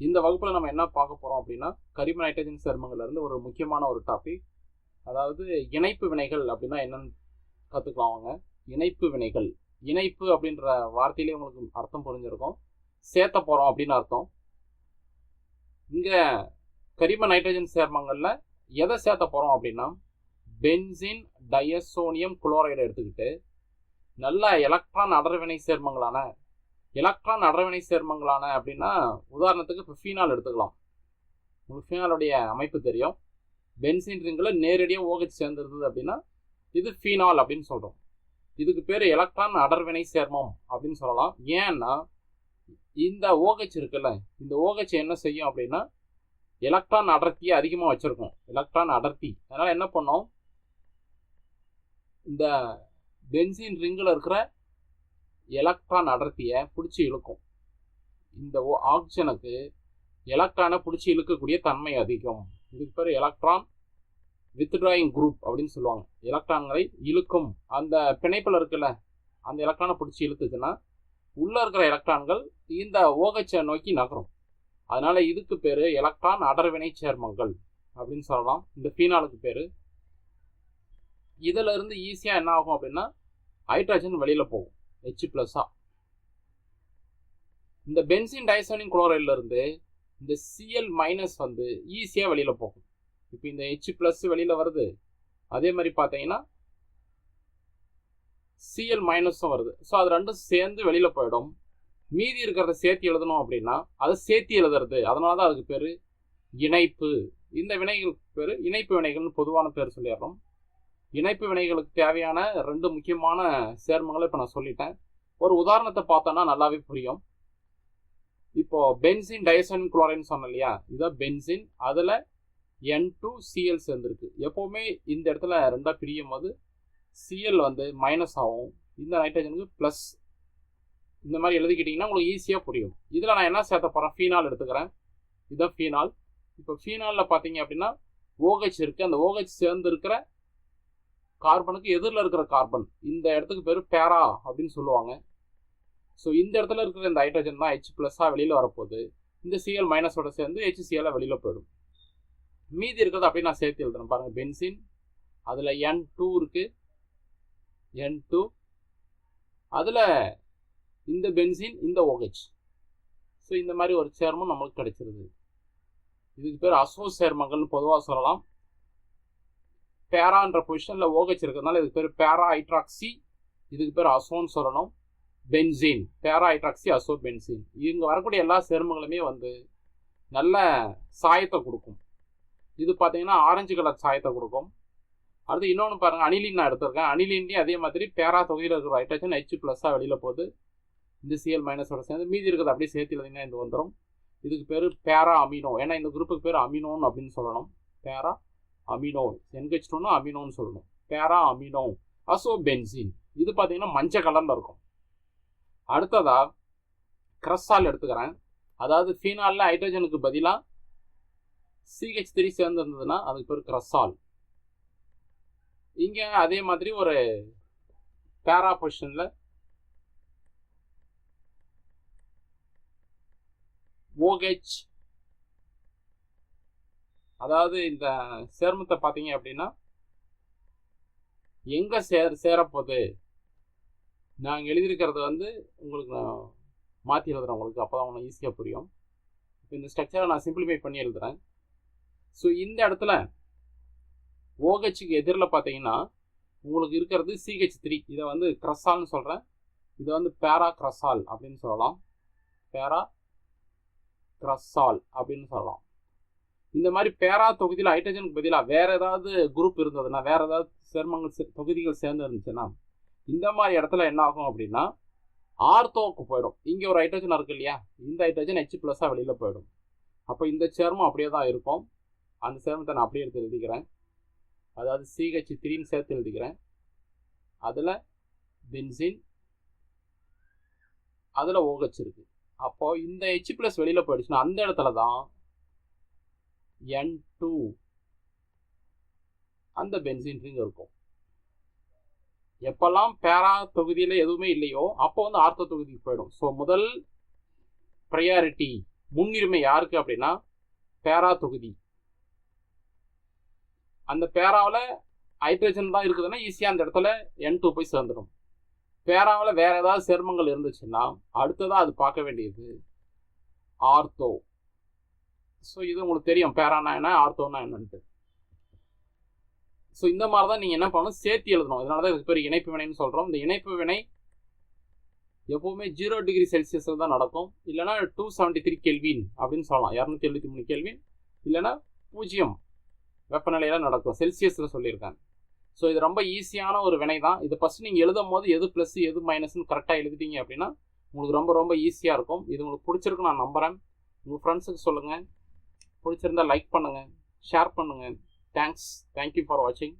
இந்த வகுப்பில் நம்ம என்ன பார்க்க போகிறோம் அப்படின்னா கரிம நைட்ரஜன் சேர்மங்கள்லேருந்து ஒரு முக்கியமான ஒரு டாபிக் அதாவது இணைப்பு வினைகள் அப்படின்னா என்னன்னு கற்றுக்கலாம் வாங்க. இணைப்பு வினைகள். இணைப்பு அப்படின்ற வார்த்தையிலே உங்களுக்கு அர்த்தம் புரிஞ்சிருக்கும். சேர்த்த போகிறோம் அப்படின்னு அர்த்தம். இங்கே கரிம நைட்ரஜன் சேர்மங்களில் எதை சேர்த்த போகிறோம் அப்படின்னா பென்சின் டயசோனியம் குளோரைடை எடுத்துக்கிட்டு நல்ல எலக்ட்ரான் அடர்வினை சேர்மங்களான எலக்ட்ரான் அடர்வினை சேர்மங்களான அப்படின்னா உதாரணத்துக்கு இப்போ ஃபீனால் எடுத்துக்கலாம். உங்களுக்கு ஃபீனாலுடைய அமைப்பு தெரியும். பென்சின் ரிங்கில் நேரடியாக ஓகச் சேர்ந்துருந்தது அப்படின்னா இது ஃபீனால் அப்படின்னு சொல்கிறோம் இதுக்கு பேர் எலக்ட்ரான் அடர்வினை சேர்மம் அப்படின்னு சொல்லலாம். ஏன்னா இந்த ஓகச் இருக்குல்ல இந்த ஓகச் என்ன செய்யும் அப்படின்னா எலக்ட்ரான் அடர்த்தியை அதிகமாக வச்சுருக்கோம். எலக்ட்ரான் அடர்த்தி. அதனால் என்ன பண்ணோம்? இந்த பென்சின் ரிங்கில் இருக்கிற எலக்ட்ரான் அடர்த்தியை பிடிச்சி இழுக்கும். இந்த ஆக்சிஜனுக்கு எலக்ட்ரானை பிடிச்சி இழுக்கக்கூடிய தன்மை அதிகம். இதுக்கு பேர் எலக்ட்ரான் வித்ட்ராயிங் குரூப் அப்படின்னு சொல்லுவாங்க. எலக்ட்ரான்களை இழுக்கும். அந்த பிணைப்பில் இருக்குல்ல அந்த எலக்ட்ரானை பிடிச்சி இழுத்துச்சுன்னா உள்ளே இருக்கிற எலக்ட்ரான்கள் இந்த ஓகச்சை நோக்கி நகரும். அதனால் இதுக்கு பேர் எலக்ட்ரான் அடர்வினை சேர்மங்கள் அப்படின்னு சொல்லலாம். இந்த ஃபீனாலுக்கு பேர். இதிலிருந்து ஈஸியாக என்ன ஆகும் அப்படின்னா ஹைட்ரஜன் வெளியில் போகும். ஹெச் ப்ளஸ்ஸாக இந்த பென்சின் டைசோனின் குளோரைட்லேருந்து இந்த சிஎல் மைனஸ் வந்து ஈஸியாக வெளியில் போகும். இப்போ இந்த ஹெச் ப்ளஸ் வெளியில் வருது. அதே மாதிரி பார்த்தீங்கன்னா சிஎல் மைனஸும் வருது. ஸோ அது ரெண்டும் சேர்ந்து வெளியில் போயிடும். மீதி இருக்கிறத சேர்த்து எழுதணும் அப்படின்னா அதை சேர்த்து எழுதுறது. அதனால தான் அதுக்கு பேர் இணைப்பு. இந்த வினைகளுக்கு பேர் இணைப்பு வினைகள்னு பொதுவான பேர் சொல்லிடுறோம். இணைப்பு வினைகளுக்கு தேவையான ரெண்டு முக்கியமான சேர்மங்களை இப்போ நான் சொல்லிட்டேன். ஒரு உதாரணத்தை பார்த்தோன்னா நல்லாவே புரியும். இப்போ பென்சின் டயசன் குளோரைன் சொன்னேன் இல்லையா? இதான் பென்சின். அதில் என் டூ சிஎல் சேர்ந்துருக்கு. எப்போவுமே இந்த இடத்துல ரெண்டாக பிரியும் போது சிஎல் வந்து மைனஸ் ஆகும். இந்த நைட்ரஜனுக்கு ப்ளஸ் இந்த மாதிரி எழுதிக்கிட்டிங்கன்னா உங்களுக்கு ஈஸியாக புரியும். இதில் நான் என்ன சேர்த்த போகிறேன் ஃபீனால் எடுத்துக்கிறேன். இதுதான் ஃபீனால் இப்போ ஃபீனாலில் பார்த்தீங்க அப்படின்னா ஓஹெச் இருக்குது அந்த ஓஹெச் சேர்ந்துருக்கிற கார்பனுக்கு எதிரில் இருக்கிற கார்பன். இந்த இடத்துக்கு பேர் பேரா அப்படின்னு சொல்லுவாங்க. ஸோ இந்த இடத்துல இருக்கிற இந்த ஹைட்ரஜன் தான் ஹெச் ப்ளஸ்ஸாக வெளியில் வரப்போகுது. இந்த சிஎல் மைனஸோட சேர்ந்து ஹெச்சிஎலாக வெளியில் போயிடும். மீதி இருக்கிறது அப்படியே நான் சேர்த்து எழுதுறேன் பாருங்கள் பென்சின் அதில் என் டூ இருக்குது என் டூ அதில் இந்த பென்சின் இந்த ஓஹெச் ஸோ இந்த மாதிரி ஒரு சேர்மம் நம்மளுக்கு கிடைச்சிருது. இதுக்கு பேர் அசோ சேர்மங்கள்னு பொதுவாக சொல்லலாம். பேரான்ற பொசிஷனில் ஓஹெச் இருக்கிறதுனால இதுக்கு பேர் பேரா ஹைட்ராக்சி இதுக்கு பேர் அசோன்னு சொல்லணும் பென்சின். பேரா ஹைட்ராக்சி அசோ பென்சின் இங்கே வரக்கூடிய எல்லா சேர்மங்களுமே வந்து நல்ல சாயத்தை கொடுக்கும். இது பார்த்தீங்கன்னா ஆரஞ்சு கலர் சாயத்தை கொடுக்கும். அடுத்து இன்னொன்று பாருங்கள் அனிலின் நான் எடுத்திருக்கேன். அனிலின்லேயும் அதே மாதிரி பேரா தொகையில் இருக்கிற ஹைட்ரஜன் ஹெச் ப்ளஸ்ஸாக வெளியில் போகுது. இந்த சிஎல் மைனஸோட சேர்ந்து மீதி இருக்கிறது அப்படியே சேர்த்துலதிங்கன்னா இது வந்துடும் இதுக்கு பேர் பேரா அமினோ. ஏன்னா இந்த குரூப்புக்கு பேர் அமினோன்னு அப்படின்னு சொல்லணும். பேரா அமினோ என்ஹெச் அமினோன்னு சொல்லணும். பேரா அமினோ அசோ பென்சின் இது பார்த்தீங்கன்னா மஞ்சள் கலரில் இருக்கும். அடுத்ததா கிரஸ்ஸால் எடுத்துக்கிறேன். அதாவது ஃபீனாலில் ஹைட்ரஜனுக்கு பதிலாக சிஹெச் த்ரீ சேர்ந்துருந்ததுன்னா அதுக்கு பேர் கிரஸ்ஸால். இங்கே அதே மாதிரி ஒரு பேரா பொசிஷனில் ஓஹெச் அதாவது இந்த சேர்மத்தை பார்த்தீங்க அப்படின்னா எங்கே சேர் சேரப்போகுது? நாங்கள் எழுதியிருக்கிறது வந்து உங்களுக்கு நான் மாற்றி எழுதுறேன் உங்களுக்கு அப்போ தான் உங்களுக்கு ஈஸியாக புரியும். இப்போ இந்த ஸ்ட்ரக்சரை நான் சிம்பிளிஃபை பண்ணி எழுதுகிறேன் ஸோ இந்த இடத்துல ஓஹெச்சுக்கு எதிரில் பார்த்தீங்கன்னா உங்களுக்கு இருக்கிறது சிஹெச் த்ரீ இதை வந்து க்ரஸால்னு சொல்கிறேன் இதை வந்து பேரா க்ரஸால் அப்படின்னு சொல்லலாம். பேரா க்ரஸால் அப்படின்னு சொல்லலாம். இந்த மாதிரி பேரா தொகுதியில் ஹைட்ரஜனுக்கு பதிலாக வேறு ஏதாவது குரூப் இருந்ததுன்னா வேறு ஏதாவது சேர்மங்கள் தொகுதிகள் சேர்ந்து இருந்துச்சுன்னா இந்த மாதிரி இடத்துல என்ன ஆகும் அப்படின்னா ஆர்த்தோவுக்கு போயிடும். இங்கே ஒரு ஹைட்ரஜன் இருக்குது இல்லையா? இந்த ஹைட்ரஜன் ஹெச் ப்ளஸ்ஸாக வெளியில் போயிடும். அப்போ இந்த சேர்மம் அப்படியே தான் இருக்கும். அந்த சேர்மத்தை நான் அப்படியே எடுத்து எழுதிக்கிறேன். அதாவது சிஹெச் த்ரீன்னு சேர்த்து எழுதிக்கிறேன். அதில் பென்சின் அதில் ஓஹெச் இருக்குது அப்போது இந்த ஹெச் ப்ளஸ் வெளியில் போயிடுச்சுன்னா அந்த இடத்துல தான் என் டூ அந்த பென்சின் ரிங் இருக்கும். எப்பெல்லாம் பேரா தொகுதியில் எதுவுமே இல்லையோ அப்போ வந்து ஆர்த்தோ தொகுதிக்கு போயிடும். ஸோ முதல் ப்ரையாரிட்டி முன்னுரிமை யாருக்கு அப்படின்னா பேரா தொகுதி. அந்த பேராவில் ஹைட்ரஜன் தான் இருக்குதுன்னா ஈஸியாக அந்த இடத்துல என் டூ போய் சேர்ந்துடும். பேராவில் வேறு ஏதாவது சேர்மங்கள் இருந்துச்சுன்னா அடுத்ததாக அது பார்க்க வேண்டியது ஆர்த்தோ. ஸோ இது உங்களுக்கு தெரியும். பேரானா என்ன ஆர்த்தோனா என்னன்ட்டு. ஸோ இந்த மாதிரி தான் நீங்கள் என்ன பண்ணணும்? சேர்த்து எழுதணும். இதனால தான் இதுக்கு பேர் இணைப்பு வினைன்னு சொல்கிறோம் இந்த இணைப்பு வினை எப்போவுமே ஜீரோ டிகிரி செல்சியஸில் தான் நடக்கும். இல்லைனா டூ செவன்ட்டி த்ரீ கெல்வின் அப்படின்னு சொல்லலாம். இரநூத்தி எழுபத்தி மூணு கெல்வின் இல்லைனா பூஜ்ஜியம் வெப்பநிலையில் நடக்கும். செல்சியஸில் சொல்லியிருக்காங்க. ஸோ இது ரொம்ப ஈஸியான ஒரு வினை தான் இதை ஃபஸ்ட் நீங்கள் எழுதும் போது எது ப்ளஸ் எது மைனஸ்னு கரெக்டாக எழுதிட்டீங்க அப்படின்னா உங்களுக்கு ரொம்ப ரொம்ப ஈஸியாக இருக்கும். இது உங்களுக்கு பிடிச்சிருக்கு நான் நம்புகிறேன் உங்கள் ஃப்ரெண்ட்ஸுக்கு சொல்லுங்கள் பிடிச்சிருந்தா லைக் பண்ணுங்கள் ஷேர் பண்ணுங்கள் தேங்க்ஸ் தேங்க்யூ ஃபார் வாட்சிங்